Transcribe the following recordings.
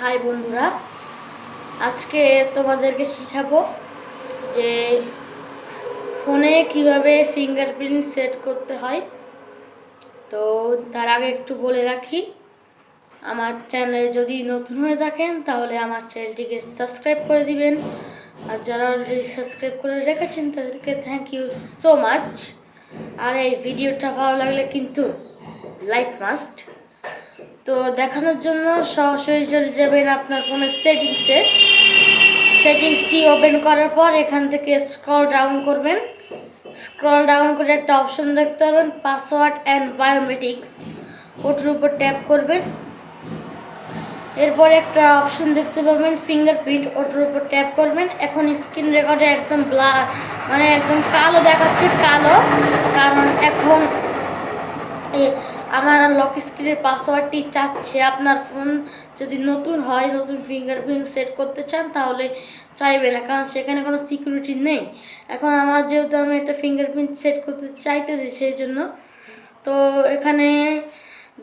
High বন্ধুরা, আজকে তোমাদেরকে শেখাবো যে ফোনে কীভাবে ফিঙ্গারপ্রিন্ট সেট করতে হয়। তো তার আগে একটু বলে রাখি, আমার চ্যানেলে যদি নতুন হয়ে থাকেন, তাহলে আমার চ্যানেলটিকে সাবস্ক্রাইব করে দিবেন। আর যারা অলরেডি সাবস্ক্রাইব করে রেখেছেন, তাদেরকে থ্যাংক ইউ সো মাচ আর এই ভিডিওটা ভালো লাগলে কিন্তু লাইক মাস্ট তো দেখানোর জন্য সরাসরি চলে যাবেন আপনার ফোনের সেটিংসে। সেটিংসটি ওপেন করার পর এখান থেকে স্ক্রল ডাউন করবেন। স্ক্রল ডাউন করে একটা অপশন দেখতে পাবেন, পাসওয়ার্ড অ্যান্ড বায়োমেট্রিক্স। ওটার উপর ট্যাপ করবেন। এরপর একটা অপশন দেখতে পাবেন, ফিঙ্গারপ্রিন্ট, ওটার উপর ট্যাপ করবেন। এখন স্ক্রিন রেকর্ডে একদম ব্লা মানে একদম কালো দেখাচ্ছে, কালো। কারণ এখন আমার লক স্ক্রিনের পাসওয়ার্ডটি চাচ্ছে। আপনার ফোন যদি নতুন হয়, নতুন ফিঙ্গারপ্রিন্ট সেট করতে চান, তাহলে চাইবে না, কারণ সেখানে কোনো সিকিউরিটি নেই। এখন আমার যেহেতু আমি একটা ফিঙ্গারপ্রিন্ট সেট করতে চাইতেছি, সেই জন্য। তো এখানে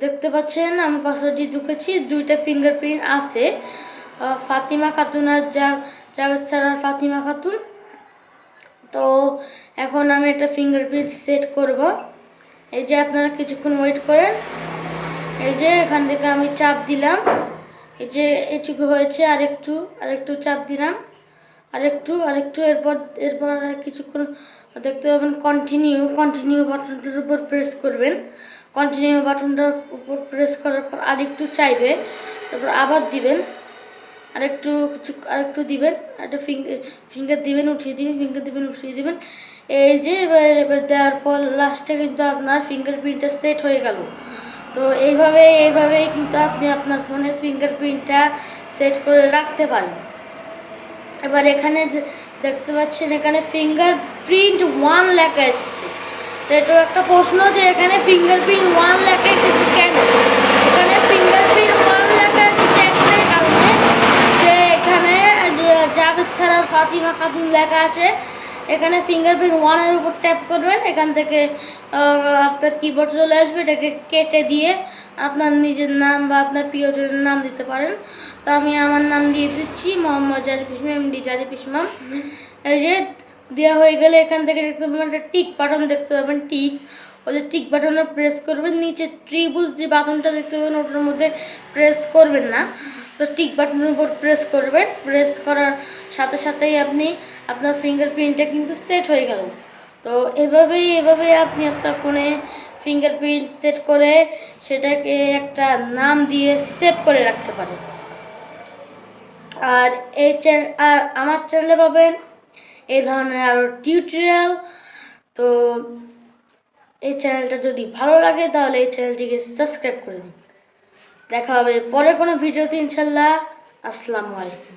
দেখতে পাচ্ছেন, আমি পাসওয়ার্ডটি ঢুকেছি, দুইটা ফিঙ্গারপ্রিন্ট আছে। ফাতিমা খাতুন আর জা, জাভেদ স্যার আর ফাতিমা খাতুন। তো এখন আমি একটা ফিঙ্গারপ্রিন্ট সেট করব। এই যে আপনারা কিছুক্ষণ ওয়েট করেন। এই যে এখান থেকে আমি চাপ দিলাম। এই যে এটুকু হয়েছে, আরেকটু আরেকটু চাপ দিলাম। আরেকটু আরেকটু, এরপর এরপর আর কিছুক্ষণ দেখতে পাবেন কন্টিনিউ কন্টিনিউ বাটনটার উপর প্রেস করবেন। কন্টিনিউ বাটনটার উপর প্রেস করার পর আরেকটু চাইবে, তারপর আবার দিবেন। আরেকটু কিছু আর আরেকটু দিবেন একটা ফিঙ্গার ফিঙ্গার দিবেন, উঠিয়ে দিবেন, ফিঙ্গার দিবেন, উঠিয়ে দিবেন। এই যে এবার এবার দেওয়ার পর লাস্টে কিন্তু আপনার ফিঙ্গারপ্রিন্টটা সেট হয়ে গেল। তো এইভাবে, এইভাবেই কিন্তু আপনি আপনার ফোনের ফিঙ্গারপ্রিন্টটা সেট করে রাখতে পারেন। এবার এখানে দেখতে পাচ্ছেন এখানে ফিঙ্গারপ্রিন্ট ওয়ান লেখা এসেছে। তো এটাও একটা প্রশ্ন যে এখানে ফিঙ্গারপ্রিন্ট ওয়ান লেখা এসেছে কেন এখানে ফিঙ্গারপ্রিন্ট ওয়ান লেখা এসেছে একটাই কারণে যে এখানে যে জাভেদ স্যার আর ফাতিমা খাতুন লেখা আছে। এখানে ফিঙ্গারপ্রিন্ট ওয়ানের উপর ট্যাপ করবেন এখান থেকে আপনার কিবোর্ড চলে আসবে এটাকে কেটে দিয়ে আপনার নিজের নাম বা আপনার প্রিয়জনের নাম দিতে পারেন। তো আমি আমার নাম দিয়ে দিচ্ছি মোহাম্মদ জারিফ ইসমাম এমডি জারিফ ইসমাম। এই যে দেওয়া হয়ে গেলে এখান থেকে দেখতে পাবেন একটা টিক বাটন দেখতে পাবেন টিক ওই যে টিক বাটনে প্রেস করবেন নিচে ত্রিভুজ যে বাটনটা দেখতে পাবেন ওটার মধ্যে প্রেস করবেন না। তো টিক বাটনের উপর প্রেস করবেন। প্রেস করার সাথে সাথেই আপনি আপনার ফিঙ্গারপ্রিন্টটা কিন্তু সেট হয়ে গেল। তো এভাবেই এভাবেই আপনি আপনার ফোনে ফিঙ্গারপ্রিন্ট সেট করে সেটাকে একটা নাম দিয়ে সেভ করে রাখতে পারেন। আর এই আর আমার চ্যানেলে পাবেন এই ধরনের আরও টিউটোরিয়াল তো এই চ্যানেলটা যদি ভালো লাগে তাহলে এই চ্যানেলটিকে সাবস্ক্রাইব করে দিন। দেখা হবে পরের কোনো ভিডিওতে ইনশাল্লাহ। আসসালামু আলাইকুম।